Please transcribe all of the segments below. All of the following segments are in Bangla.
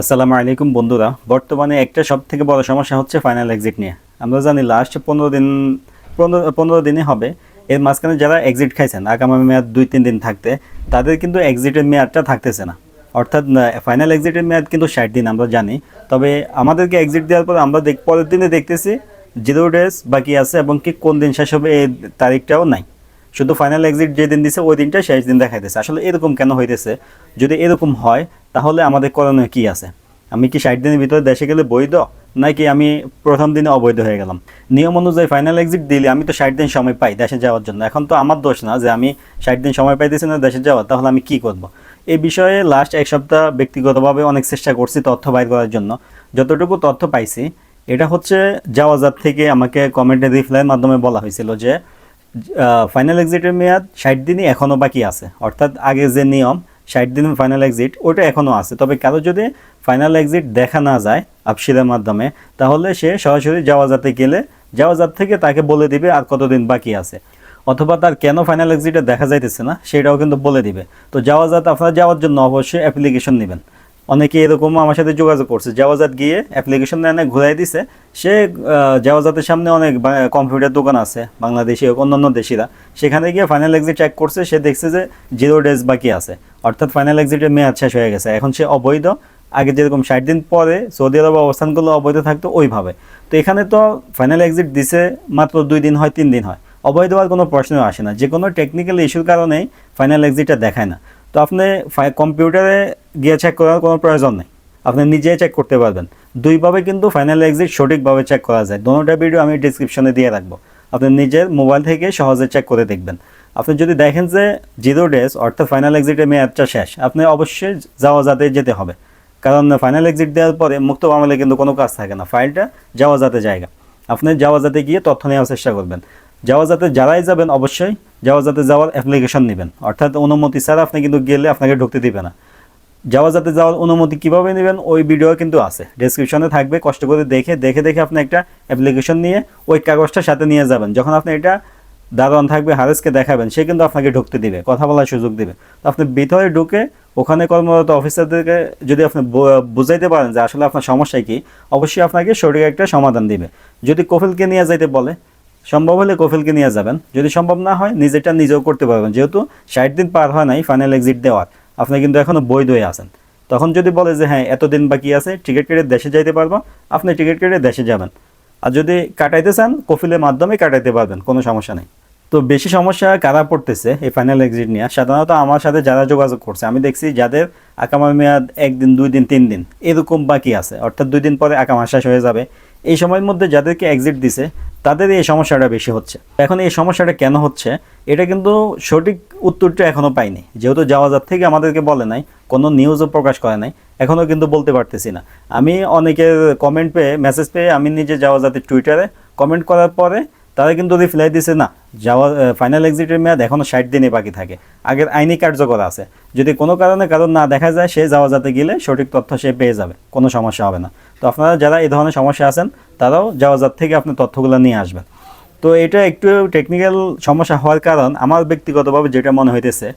আসসালামু আলাইকুম বন্ধুরা। বর্তমানে একটা সব থেকে বড় সমস্যা হচ্ছে ফাইনাল এক্সিট নিয়ে। আমরা জানি লাস্ট পনেরো দিন, পনেরো পনেরো দিনে হবে। এর মাঝখানে যারা এক্সিট খাইছেন, আগামী মেয়াদ দুই, তিন দিন থাকতে, তাদের কিন্তু এক্সিটের মেয়াদটা থাকতেছে না। অর্থাৎ ফাইনাল এক্সিটের মেয়াদ কিন্তু ষাট দিন আমরা জানি। তবে আমাদেরকে এক্সিট দেওয়ার পর আমরা দেখ, পরের দিনে দেখতেছি জিরো ডেজ বাকি আছে এবং কি কোন দিন শেষ হবে এই তারিখটাও নাই। শুধু ফাইনাল এক্সিট যে দিন দিছে, ওই দিনটা শেষ দিন দেখাইতেছে। আসলে এরকম কেন হইতেছে? যদি এরকম হয়, তাহলে আমাদের করণীয় কি আছে? আমি কি ষাট দিনের ভিতরে দেশে গেলে বৈধ? নাকি আমি প্রথম দিনে অবৈধ হয়ে গেলাম? নিয়ম অনুযায়ী ফাইনাল এক্সিট দিলে আমি তো ষাট দিন সময় পাই দেশে যাওয়ার জন্য। এখন তো আমার দোষ না যে আমি ষাট দিন সময় পাইতেছি না দেশে যাওয়ার, তাহলে আমি কি করব? এই বিষয়ে লাস্ট এক সপ্তাহ ব্যক্তিগতভাবে অনেক চেষ্টা করছি তথ্য বাইর করার জন্য। যতটুকু তথ্য পাইছি, এটা হচ্ছে যাওয়াজাত থেকে আমাকে কমেন্টে রিপ্লাইয়ের মাধ্যমে বলা হয়েছিল যে ফাইনাল এক্সিটের মেয়াদ ষাট দিনই এখনও বাকি আছে। অর্থাৎ আগে যে নিয়ম, ষাট দিন ফাইনাল এক্সিট ওটা এখনও আছে। তবে কারও যদি ফাইনাল এক্সিট দেখা না যায় আপসিরের মাধ্যমে, তাহলে সে সরাসরি যাওয়া যাতে গেলে, যাওয়া যাত থেকে তাকে বলে দিবে আর কতদিন বাকি আছে। অথবা তার কেন ফাইনাল এক্সিটে দেখা যাইতেছে না, সেটাও কিন্তু বলে দিবে। তো যাওয়াজাত আপনারা যাওয়ার জন্য অবশ্যই অ্যাপ্লিকেশন নেবেন। অনেকে এরকম আমার সাথে যোগাযোগ করছে। জাওয়াজাত গিয়ে অ্যাপ্লিকেশন এনে ঘুরাই দিছে। সে জাওয়াজাতের সামনে অনেক কম্পিউটার দোকান আছে, বাংলাদেশি হোক, অন্যান্য দেশিরা। সেখানে গিয়ে ফাইনাল এক্সিট চেক করছে, সে দেখছে যে জিরো ডেজ বাকি আছে। অর্থাৎ ফাইনাল এক্সিটের মেয়াদ শেষ হয়ে গেছে। এখন সে অবৈধ। আগে যেরকম ষাট দিন পরে সৌদি আরব অবস্থানগুলো অবৈধ থাকতো, ওইভাবে। তো এখানে তো ফাইনাল এক্সিট দিছে মাত্র দুই দিন হয়, তিন দিন হয়। অবৈধ হওয়ার কোনো প্রশ্ন আসে না। যে কোনো টেকনিক্যাল ইস্যুর কারণেই ফাইনাল এক্সিটটা দেখায় না। তো আপনি কম্পিউটারে গিয়ে চেক করার কোনো প্রয়োজন নেই। আপনি নিজে চেক করতে পারবেন। দুইভাবে কিন্তু ফাইনাল এক্সিট সঠিকভাবে চেক করা যায়। দোনোটা ভিডিও আমি ডিসক্রিপশনে দিয়ে রাখব। আপনি নিজের মোবাইল থেকে সহজে চেক করে দেখবেন। আপনি যদি দেখেন যে জিরো ডেজ অর্থাৎ ফাইনাল এক্সিটের মেয়াদটা শেষ, আপনি অবশ্যই যাওয়া যাতে যেতে হবে। কারণ ফাইনাল এক্সিট দেওয়ার পরে মুক্ত মামলে কিন্তু কোনো কাজ থাকে না। ফাইলটা যাওয়া যাতে জায়গা। আপনি যাওয়া যাতে গিয়ে তথ্য নেওয়ার চেষ্টা করবেন। যাওয়া যাতে যারাই যাবেন, অবশ্যই যাওয়া যাতে যাওয়ার অ্যাপ্লিকেশন নেবেন। অর্থাৎ অনুমতি ছাড়া আপনি কিন্তু গেলে আপনাকে ঢুকতে দিবে না। যাওয়া যাতে যাওয়ার অনুমতি কীভাবে নেবেন, ওই ভিডিও কিন্তু আছে। ডেসক্রিপশনে থাকবে, কষ্ট করে দেখে দেখে দেখে আপনি একটা অ্যাপ্লিকেশন নিয়ে ওই কাগজটার সাথে নিয়ে যাবেন। যখন আপনি এটা দারোয়ান থাকবে, হারেসকে দেখাবেন, সে কিন্তু আপনাকে ঢুকতে দিবে, কথা বলার সুযোগ দিবে। তো আপনি ভিতরে ঢুকে ওখানে কর্মরত অফিসারদেরকে যদি আপনি বুঝাইতে পারেন যে আসলে আপনার সমস্যা কি, অবশ্যই আপনাকে সঠিক একটা সমাধান দিবে। যদি কফিলকে নিয়ে যাইতে বলে, সম্ভব হলে কফিলকে নিয়ে যাবেন। যদি সম্ভব না হয় নিজেটা নিজেও করতে পারবেন। যেহেতু ষাট দিন পার হয় নাই ফাইনাল এক্সিট দেওয়ার। আপনি কিন্তু এখনও বৈধ হয়ে আছেন। তখন যদি বলে যে হ্যাঁ এতদিন বাকি আছে, টিকিট কেটে দেশে যাইতে পারব, আপনি টিকিট কেটে দেশে যাবেন। আর যদি কাটাইতে চান, কফিলের মাধ্যমে কাটাইতে পারবেন, কোনো সমস্যা নেই। তো বেশি সমস্যা কারা পড়তেছে এই ফাইনাল এক্সিট নিয়ে? সাধারণত আমার সাথে যারা যোগাযোগ করছে, আমি দেখছি যাদের আকামা মেয়াদ একদিন, দুই দিন, তিন দিন, এরকম বাকি আছে। অর্থাৎ দুই দিন পরে আকামা শেষ হয়ে যাবে। এই সময়ের মধ্যে যাদেরকে এক্সিট দিছে, তাদের এই সমস্যাটা বেশি হচ্ছে। এখন এই সমস্যাটা কেন হচ্ছে, এটা কিন্তু সঠিক উত্তরটা এখনও পাইনি। যেহেতু যাওয়াজার থেকে আমাদেরকে বলে নাই, কোনো নিউজও প্রকাশ করে নাই এখনও কিন্তু বলতে পারতেছি না। আমি অনেকের কমেন্ট পেয়ে মেসেজ পেয়ে আমি নিজে যাওয়াজাতের টুইটারে কমেন্ট করার পরে তারা কিন্তু রিপ্লাই দিছে না, যাওয়া ফাইনাল এক্সিটের মেয়াদ এখনও ষাট দিনে বাকি থাকে। আগের আইনি কার্যকর আছে। যদি কোনো কারণে কারণ না দেখা যায়, সে যাওয়া যাতে গেলে সঠিক তথ্য সে পেয়ে যাবে, কোনো সমস্যা হবে না। তো আপনারা যারা এই ধরনের সমস্যা আছেন, তারাও যাওয়া যাত থেকে আপনি তথ্যগুলো নিয়ে আসবেন। তো এটা একটু টেকনিক্যাল সমস্যা হওয়ার কারণ, আমার ব্যক্তিগতভাবে যেটা মনে হইতেছে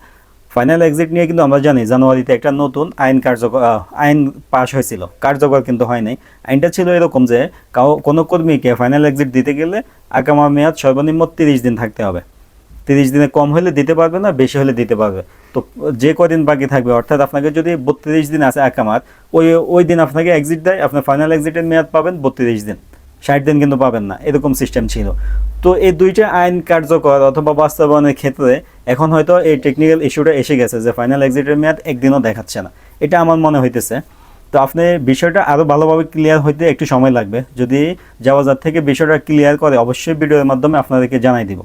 ফাইনাল এক্সিট নিয়ে কিন্তু আমরা জানি জানুয়ারিতে একটা নতুন আইন কার্যকর আইন পাশ হয়েছিল। কার্যকর কিন্তু হয় নাই। আইনটা ছিল এরকম যে কোনো কর্মীকে ফাইনাল এক্সিট দিতে গেলে আগামা মেয়াদ সর্বনিম্ন তিরিশ দিন থাকতে হবে। তিরিশ দিনে কম হলে দিতে পারবে না, বেশি হলে দিতে পারবে। তো যে কদিন বাকি থাকবে, অর্থাৎ আপনাকে যদি বত্রিশ দিন আছে আকামার ওই ওই দিন আপনাকে এক্সিট দেয়, আপনার ফাইনাল এক্সিটের মেয়াদ পাবেন বত্রিশ দিন। ষাট দিন কিন্তু পাবেন না, এরকম সিস্টেম ছিল। তো এই দুইটা আইন কার্যকর অথবা বাস্তবায়নের ক্ষেত্রে এখন হয়তো এই টেকনিক্যাল ইস্যুটা এসে গেছে যে ফাইনাল এক্সিটের মেয়াদ একদিনও দেখাচ্ছে না। এটা আমার মনে হইতেছে। তো আপনি বিষয়টা আরও ভালোভাবে ক্লিয়ার হইতে একটু সময় লাগবে। যদি যাওয়াজার থেকে বিষয়টা ক্লিয়ার করে, অবশ্যই ভিডিওর মাধ্যমে আপনাদেরকে জানাই দিব।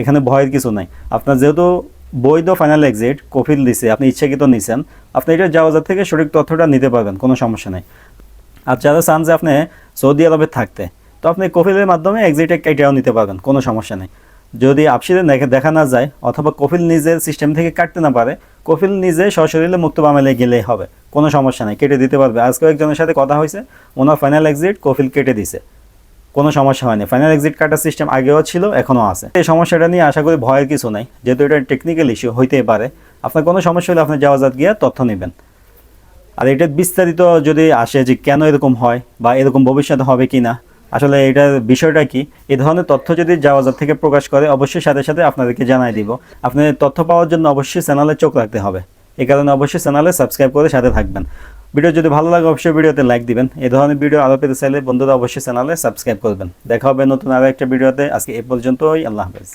এখানে ভয়ের কিছু নাই। আপনার যেহেতু বৈধ ফাইনাল এক্সিট কফিল দিছে, আপনি ইচ্ছাকৃত নিছেন, আপনি এটা যাওয়াজার থেকে সঠিক তথ্যটা নিতে পারবেন, কোনো সমস্যা নেই। আর যারা চান যে আপনি সৌদি আরবে থাকতে। তো আপনি কফিলের মাধ্যমে এক্সিটে কেটেও নিতে পারবেন, কোনো সমস্যা নেই। যদি আপসিরে দেখা না যায় অথবা কফিল নিজের সিস্টেম থেকে কাটতে না পারে, কফিল নিজে সশরীরে মুক্ত বামেলে গেলেই হবে, কোনো সমস্যা নেই, কেটে দিতে পারবে। আজকেও একজনের সাথে কথা হয়েছে, ওনার ফাইনাল এক্সিট কফিল কেটে দিছে। কোনো সমস্যা হয়নি। ফাইনাল এক্সিট কাটার সিস্টেম আগেও ছিল, এখনও আছে। এই সমস্যাটা নিয়ে আশা করি ভয়ের কিছু নাই। যেহেতু এটা টেকনিক্যাল ইস্যু হইতেই পারে। আপনার কোনো সমস্যা হলে আপনি যাওয়াজাত গিয়ে তথ্য নেবেন। আর এটা বিস্তারিত যদি আসে যে কেন এরকম হয় বা এরকম ভবিষ্যতে হবে কি না আসলে এটার বিষয়টা কি? এ ধরনের তথ্য যদি জাওয়াজার থেকে প্রকাশ করে, অবশ্যই সাথে সাথে আপনাদেরকে জানাই দিব। আপনাদের তথ্য পাওয়ার জন্য অবশ্যই চ্যানেলে চোখ রাখতে হবে। এ কারণে অবশ্যই চ্যানেলে সাবস্ক্রাইব করে সাথে থাকবেন। ভিডিও যদি ভালো লাগে, অবশ্যই ভিডিওতে লাইক দিবেন। এ ধরনের ভিডিও আরও পেতে চাইলে বন্ধুরা অবশ্যই চ্যানেলে সাবস্ক্রাইব করবেন। দেখা হবে নতুন আরও একটা ভিডিওতে। আজকে এই পর্যন্তই। আল্লাহ হাফেজ।